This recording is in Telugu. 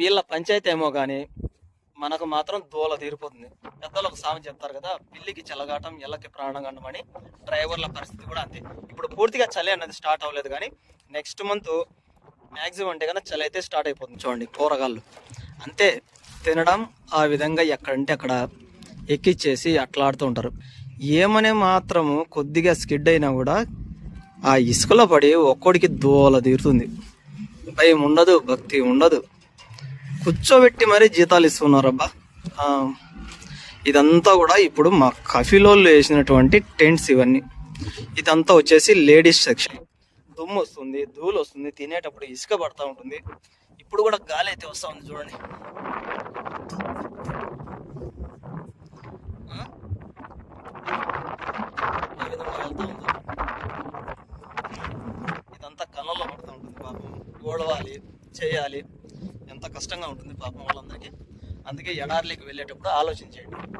వీళ్ళ పంచాయతీ ఏమో కానీ మనకు మాత్రం దూల తీరిపోతుంది. పెద్దలు ఒక సామెత చెప్తారు కదా పిల్లికి చెలగాటం ఎల్లకి ప్రాణగండం అని డ్రైవర్ల పరిస్థితి కూడా అంతే. ఇప్పుడు పూర్తిగా చలి అన్నది స్టార్ట్ అవ్వలేదు కానీ నెక్స్ట్ మంత్ మ్యాక్సిమం అంటే కన్నా చలి అయితే స్టార్ట్ అయిపోతుంది చూడండి కూరగాళ్ళు అంతే తినడం ఆ విధంగా ఎక్కడంటే అక్కడ ఎక్కిచ్చేసి అట్లా ఆడుతూ ఉంటారు. ఏమనే మాత్రము కొద్దిగా స్కిడ్ అయినా కూడా ఆ ఇసుకలో పడి ఒక్కోడికి దోల తీరుతుంది. భయం ఉండదు భక్తి ఉండదు. కూర్చోబెట్టి మరీ జీతాలు ఇస్తున్నారబ్బా. ఇదంతా కూడా ఇప్పుడు మా కఫీలోళ్ళు వేసినటువంటి టెంట్స్ ఇవన్నీ. ఇదంతా వచ్చేసి లేడీస్ సెక్షన్. దుమ్ము వస్తుంది ధూళి వస్తుంది తినేటప్పుడు ఇసుక పడతా ఉంటుంది. ఇప్పుడు కూడా గాలి అయితే వస్తూ ఉంది. చూడండి ఇదంతా కళ్ళల్లో పడుతూ ఉంటుంది పాపం. ఓడవాలి చేయాలి. అంత కష్టంగా ఉంటుంది పాపం వాళ్ళందరికీ. అందుకే ఎడార్లీకి వెళ్ళేటప్పుడు ఆలోచించేయండి.